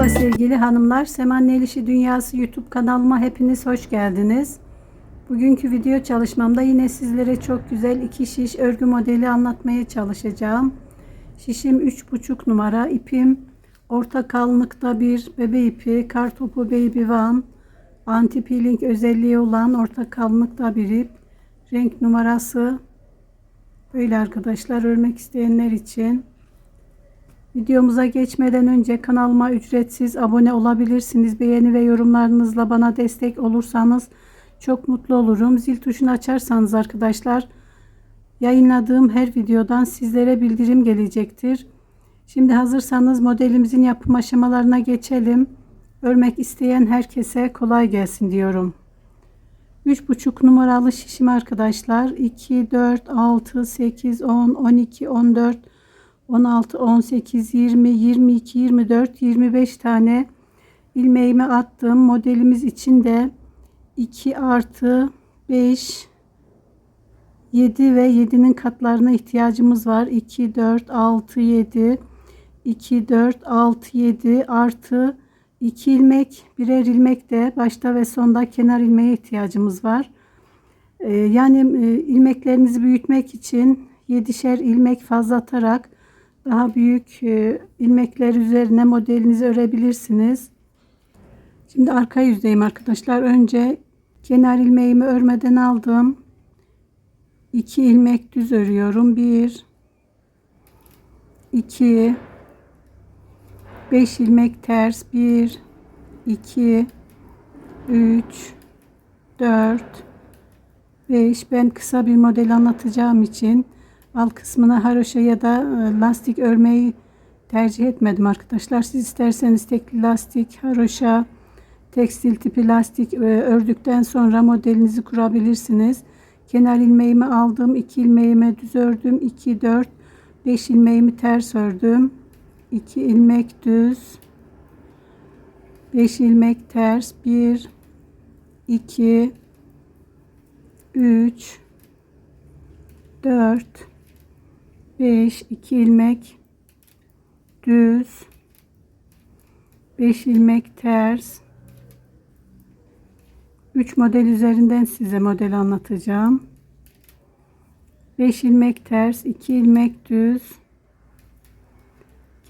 Merhaba sevgili hanımlar. Seman Nelişi Dünyası YouTube kanalıma hepiniz hoş geldiniz. Bugünkü video çalışmamda yine sizlere çok güzel iki şiş örgü modeli anlatmaya çalışacağım. Şişim 3,5 numara, ipim orta kalınlıkta bir bebe ipi, kartopu baby one, anti peeling özelliği olan orta kalınlıkta bir ip. Renk numarası böyle arkadaşlar örmek isteyenler için. Videomuza geçmeden önce kanalıma ücretsiz abone olabilirsiniz. Beğeni ve yorumlarınızla bana destek olursanız çok mutlu olurum. Zil tuşunu açarsanız arkadaşlar yayınladığım her videodan sizlere bildirim gelecektir. Şimdi hazırsanız modelimizin yapım aşamalarına geçelim. Örmek isteyen herkese kolay gelsin diyorum. 3,5 numaralı şişim arkadaşlar. 2, 4, 6, 8, 10, 12, 14, 16, 18, 20, 22, 24, 25 tane ilmeğimi attım. Modelimiz için de 2 artı 5, 7 ve 7'nin katlarına ihtiyacımız var. 2, 4, 6, 7, 2, 4, 6, 7 artı 2 ilmek, birer ilmek de başta ve sonda kenar ilmeğe ihtiyacımız var. Ee, yani e, ilmeklerinizi büyütmek için 7'şer ilmek fazlatarak daha büyük e, ilmekler üzerine modelinizi örebilirsiniz. Şimdi arka yüzdeyim arkadaşlar. Önce kenar ilmeğimi örmeden aldım. 2 ilmek düz örüyorum. 1 2 5 ilmek ters 1 2 3 4 5 ben kısa bir model anlatacağım için alt kısmına haroşa ya da e, lastik örmeyi tercih etmedim arkadaşlar. Siz isterseniz tekli lastik, haroşa, tekstil tipi lastik e, ördükten sonra modelinizi kurabilirsiniz. Kenar ilmeğimi aldım. 2 ilmeğimi düz ördüm. 2, 4, 5 ilmeğimi ters ördüm. 2 ilmek düz. 5 ilmek ters. 1, 2, 3, 4, 5 2 ilmek düz. 5 ilmek ters. 3 model üzerinden size model anlatacağım. 5 ilmek ters 2 ilmek düz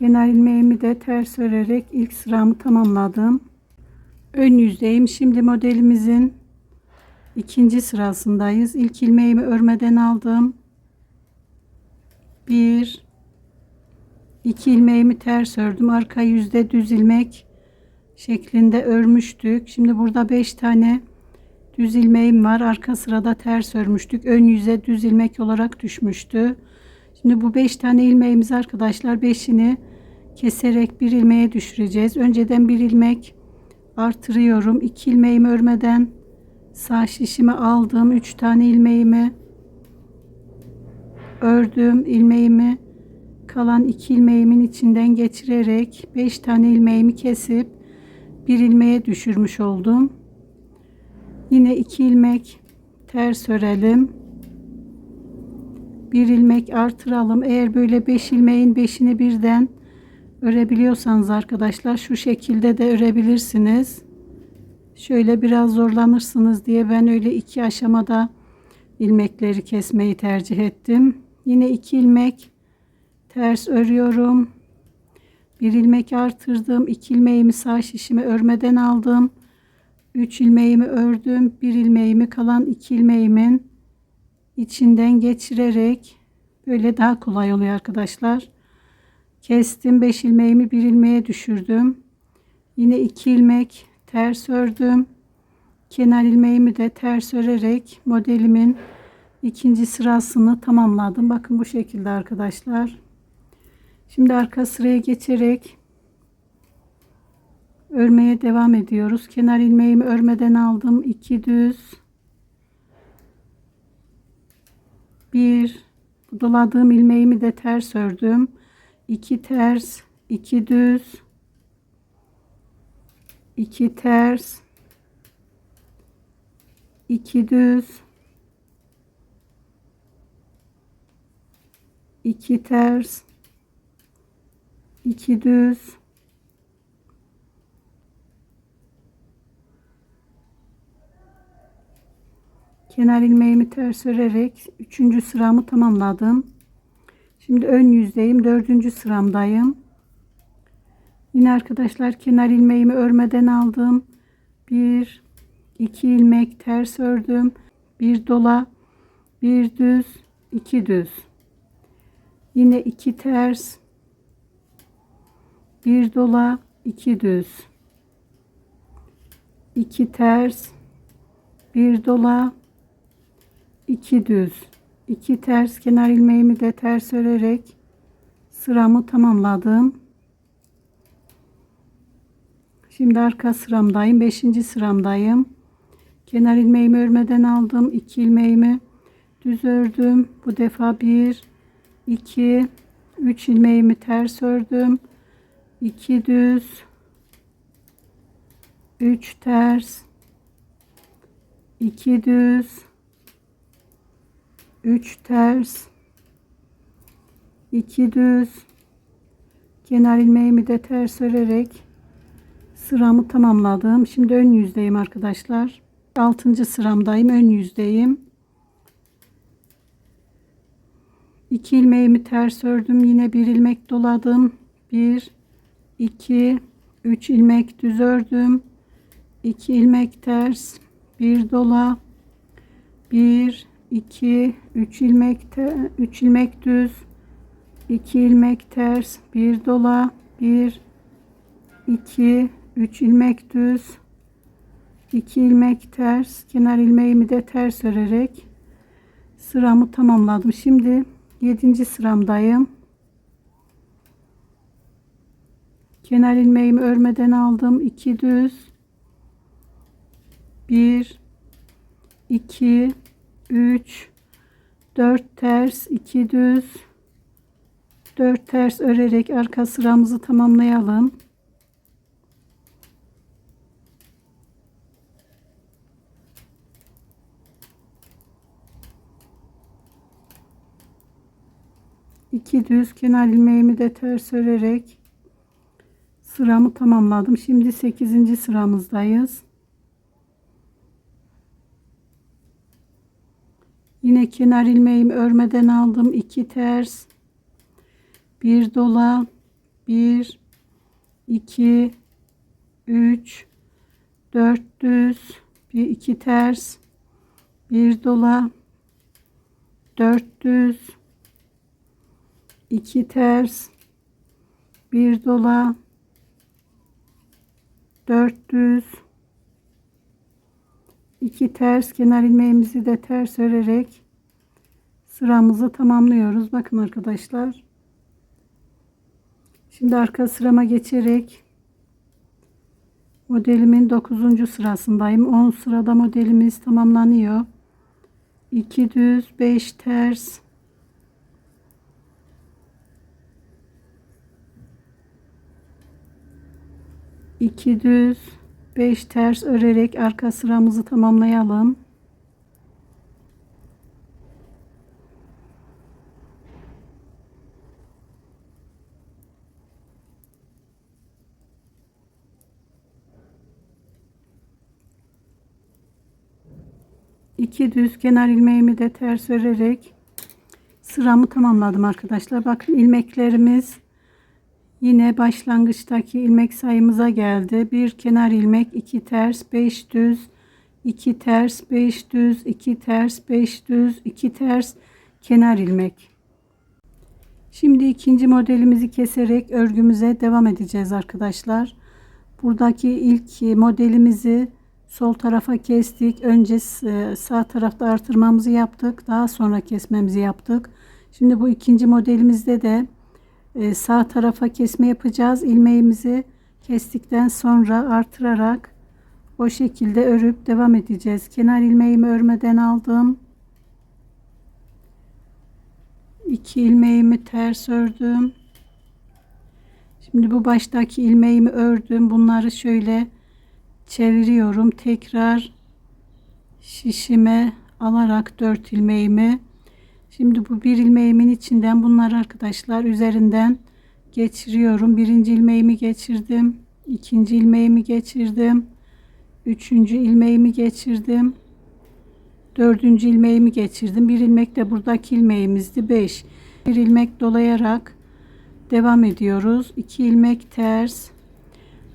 kenar ilmeğimi de ters örerek ilk sıramı tamamladım ön yüzdeyim şimdi modelimizin ikinci sırasındayız ilk ilmeğimi örmeden aldım 1 2 ilmeğimi ters ördüm. Arka yüzde düz ilmek şeklinde örmüştük. Şimdi burada 5 tane düz ilmeğim var. Arka sırada ters örmüştük. Ön yüze düz ilmek olarak düşmüştü. Şimdi bu 5 tane ilmeğimizi arkadaşlar 5'ini keserek bir ilmeğe düşüreceğiz. Önceden bir ilmek artırıyorum. 2 ilmeğimi örmeden sağ şişimi aldım. 3 tane ilmeğimi ördüm ilmeğimi kalan iki ilmeğimin içinden geçirerek 5 tane ilmeğimi kesip bir ilmeğe düşürmüş oldum. Yine iki ilmek ters örelim. Bir ilmek artıralım. Eğer böyle 5 ilmeğin 5'ini birden örebiliyorsanız arkadaşlar şu şekilde de örebilirsiniz. Şöyle biraz zorlanırsınız diye ben öyle iki aşamada ilmekleri kesmeyi tercih ettim. Yine iki ilmek ters örüyorum. Bir ilmek artırdım. iki ilmeğimi sağ şişimi örmeden aldım. Üç ilmeğimi ördüm. Bir ilmeğimi kalan iki ilmeğimin içinden geçirerek böyle daha kolay oluyor arkadaşlar. Kestim. Beş ilmeğimi bir ilmeğe düşürdüm. Yine iki ilmek ters ördüm. Kenar ilmeğimi de ters örerek modelimin ikinci sırasını tamamladım. Bakın bu şekilde arkadaşlar. Şimdi arka sıraya geçerek örmeye devam ediyoruz. Kenar ilmeğimi örmeden aldım. 2 düz. 1 doladığım ilmeğimi de ters ördüm. 2 ters, 2 düz. 2 ters. 2 düz. 2 ters 2 düz kenar ilmeğimi ters örerek 3. sıramı tamamladım. Şimdi ön yüzdeyim. 4. sıramdayım. Yine arkadaşlar kenar ilmeğimi örmeden aldım. 1 2 ilmek ters ördüm. Bir dola, bir düz, iki düz. Yine iki ters, bir dola, iki düz. iki ters, bir dola, iki düz. İki ters kenar ilmeğimi de ters örerek sıramı tamamladım. Şimdi arka sıramdayım. 5. sıramdayım. Kenar ilmeğimi örmeden aldım. 2 ilmeğimi düz ördüm. Bu defa 1 2 3 ilmeğimi ters ördüm. 2 düz 3 ters 2 düz 3 ters 2 düz kenar ilmeğimi de ters örerek sıramı tamamladım. Şimdi ön yüzdeyim arkadaşlar. 6. sıramdayım. Ön yüzdeyim. 2 ilmeğimi ters ördüm. Yine bir ilmek doladım. 1 2 3 ilmek düz ördüm. 2 ilmek ters, bir dola. 1 2 3 ilmek te, 3 ilmek düz. 2 ilmek ters, bir dola. 1 2 3 ilmek düz. 2 ilmek ters. Kenar ilmeğimi de ters örerek sıramı tamamladım. Şimdi 7. sıramdayım. Kenar ilmeğimi örmeden aldım. 2 düz. 1 2 3 4 ters 2 düz 4 ters örerek arka sıramızı tamamlayalım. iki düz kenar ilmeğimi de ters örerek sıramı tamamladım. Şimdi 8. sıramızdayız. Yine kenar ilmeğimi örmeden aldım. 2 ters, bir dola, 1 2 3 4 düz, bir iki ters, bir dola, 4 düz, 2 ters, bir dola, 4 düz, 2 ters kenar ilmeğimizi de ters örerek sıramızı tamamlıyoruz. Bakın arkadaşlar. Şimdi arka sırama geçerek modelimin 9. sırasındayım. 10 sırada modelimiz tamamlanıyor. 2 düz, 5 ters, 2 düz 5 ters örerek arka sıramızı tamamlayalım. İki düz kenar ilmeğimi de ters örerek sıramı tamamladım arkadaşlar. Bakın ilmeklerimiz Yine başlangıçtaki ilmek sayımıza geldi. Bir kenar ilmek, iki ters, beş düz, iki ters, beş düz, iki ters, beş düz, iki ters kenar ilmek. Şimdi ikinci modelimizi keserek örgümüze devam edeceğiz arkadaşlar. Buradaki ilk modelimizi sol tarafa kestik. Önce sağ tarafta artırmamızı yaptık. Daha sonra kesmemizi yaptık. Şimdi bu ikinci modelimizde de ee, sağ tarafa kesme yapacağız. ilmeğimizi kestikten sonra artırarak o şekilde örüp devam edeceğiz. Kenar ilmeğimi örmeden aldım. 2 ilmeğimi ters ördüm. Şimdi bu baştaki ilmeğimi ördüm. Bunları şöyle çeviriyorum. Tekrar şişime alarak 4 ilmeğimi Şimdi bu bir ilmeğimin içinden bunları arkadaşlar üzerinden geçiriyorum. Birinci ilmeğimi geçirdim. ikinci ilmeğimi geçirdim. Üçüncü ilmeğimi geçirdim. Dördüncü ilmeğimi geçirdim. Bir ilmek de buradaki ilmeğimizdi. Beş. Bir ilmek dolayarak devam ediyoruz. İki ilmek ters.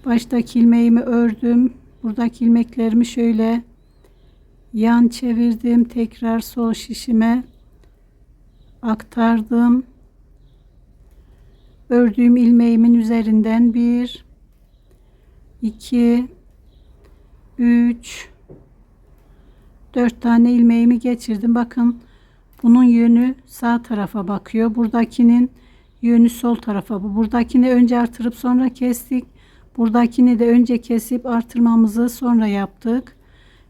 Baştaki ilmeğimi ördüm. Buradaki ilmeklerimi şöyle yan çevirdim. Tekrar sol şişime aktardım. Ördüğüm ilmeğimin üzerinden bir, iki, üç, dört tane ilmeğimi geçirdim. Bakın bunun yönü sağ tarafa bakıyor. Buradakinin yönü sol tarafa. Bu buradakini önce artırıp sonra kestik. Buradakini de önce kesip artırmamızı sonra yaptık.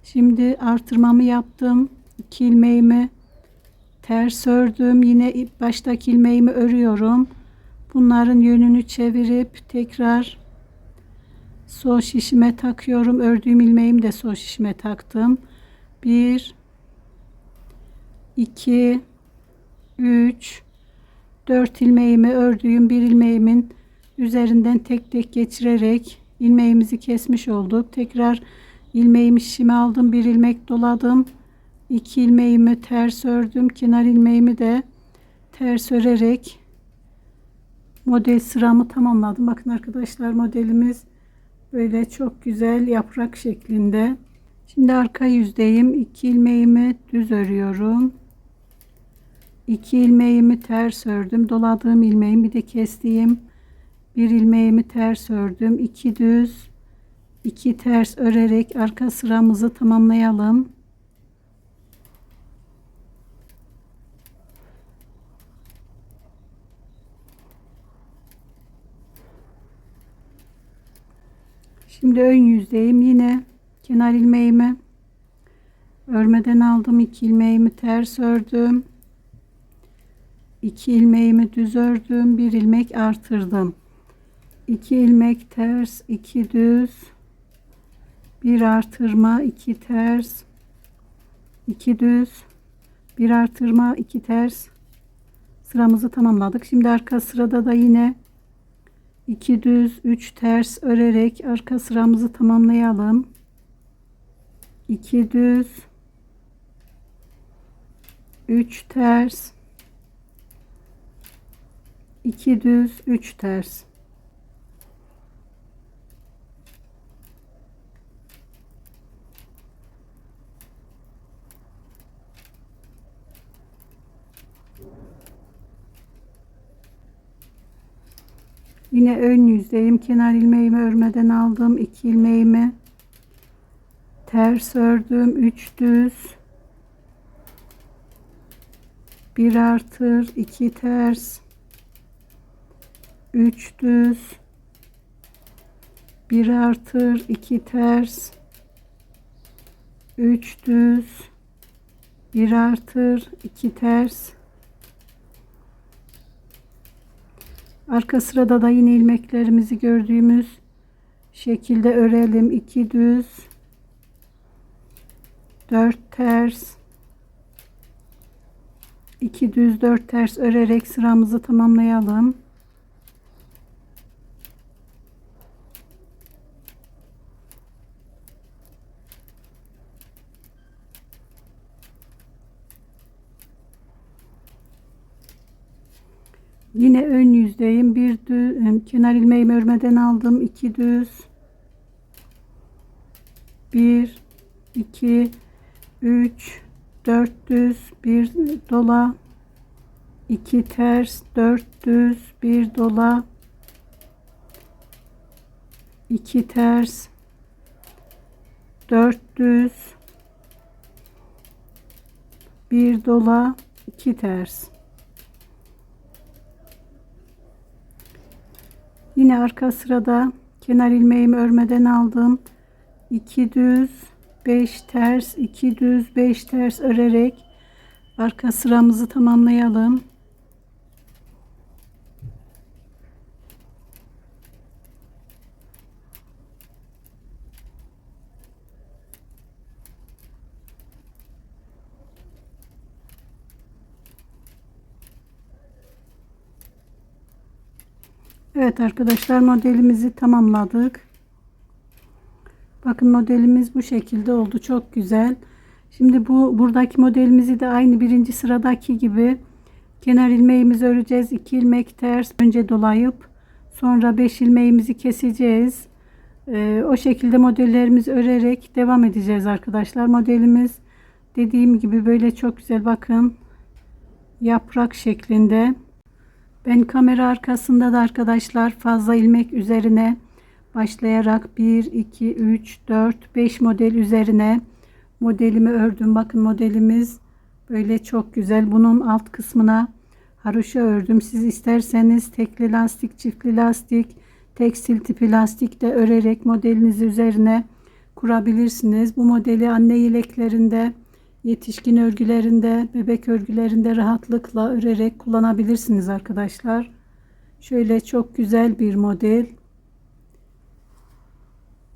Şimdi artırmamı yaptım. İki ilmeğimi ters ördüm. Yine baştaki ilmeğimi örüyorum. Bunların yönünü çevirip tekrar sol şişime takıyorum. Ördüğüm ilmeğimi de sol şişime taktım. 1 2 3 4 ilmeğimi ördüğüm bir ilmeğimin üzerinden tek tek geçirerek ilmeğimizi kesmiş olduk. Tekrar ilmeğimi şişime aldım. Bir ilmek doladım. 2 ilmeğimi ters ördüm. Kenar ilmeğimi de ters örerek model sıramı tamamladım. Bakın arkadaşlar modelimiz böyle çok güzel yaprak şeklinde. Şimdi arka yüzdeyim. 2 ilmeğimi düz örüyorum. 2 ilmeğimi ters ördüm. Doladığım ilmeğimi bir de kestiğim bir ilmeğimi ters ördüm. 2 düz 2 ters örerek arka sıramızı tamamlayalım. Şimdi ön yüzdeyim. Yine kenar ilmeğimi örmeden aldım. 2 ilmeğimi ters ördüm. 2 ilmeğimi düz ördüm. Bir ilmek artırdım. 2 ilmek ters, 2 düz, bir artırma, 2 ters, 2 düz, bir artırma, 2 ters. Sıramızı tamamladık. Şimdi arka sırada da yine 2 düz 3 ters örerek arka sıramızı tamamlayalım. 2 düz. 3 ters. 2 düz 3 ters Yine ön yüzdeyim. Kenar ilmeğimi örmeden aldım. 2 ilmeğimi ters ördüm. 3 düz. 1 artır, 2 ters. 3 düz. 1 artır, 2 ters. 3 düz. 1 artır, 2 ters. Arka sırada da yine ilmeklerimizi gördüğümüz şekilde örelim. 2 düz 4 ters 2 düz 4 ters örerek sıramızı tamamlayalım. Yine ön yüzdeyim. Bir düz, kenar ilmeğimi örmeden aldım. 2 düz. 1 2 3 4 düz, 1 dola. 2 ters, 4 düz, 1 dola. 2 ters, 4 düz, 1 dola, 2 ters. Yine arka sırada kenar ilmeğimi örmeden aldım. 2 düz, 5 ters, 2 düz, 5 ters örerek arka sıramızı tamamlayalım. Evet arkadaşlar modelimizi tamamladık. Bakın modelimiz bu şekilde oldu. Çok güzel. Şimdi bu buradaki modelimizi de aynı birinci sıradaki gibi kenar ilmeğimizi öreceğiz. 2 ilmek ters önce dolayıp sonra 5 ilmeğimizi keseceğiz. Ee, o şekilde modellerimizi örerek devam edeceğiz arkadaşlar. Modelimiz dediğim gibi böyle çok güzel bakın. Yaprak şeklinde. Ben kamera arkasında da arkadaşlar fazla ilmek üzerine başlayarak 1, 2, 3, 4, 5 model üzerine modelimi ördüm. Bakın modelimiz böyle çok güzel. Bunun alt kısmına haroşa ördüm. Siz isterseniz tekli lastik, çiftli lastik, tekstil tipi lastik de örerek modelinizi üzerine kurabilirsiniz. Bu modeli anne yeleklerinde, yetişkin örgülerinde, bebek örgülerinde rahatlıkla örerek kullanabilirsiniz arkadaşlar. Şöyle çok güzel bir model.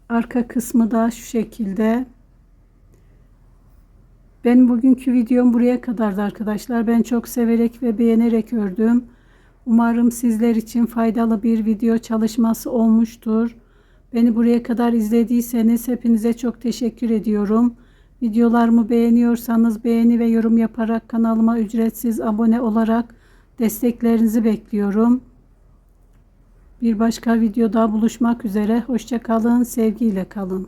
Arka kısmı da şu şekilde. Ben bugünkü videom buraya kadardı arkadaşlar. Ben çok severek ve beğenerek ördüm. Umarım sizler için faydalı bir video çalışması olmuştur. Beni buraya kadar izlediyseniz hepinize çok teşekkür ediyorum. Videolarımı beğeniyorsanız beğeni ve yorum yaparak kanalıma ücretsiz abone olarak desteklerinizi bekliyorum. Bir başka videoda buluşmak üzere. Hoşçakalın, sevgiyle kalın.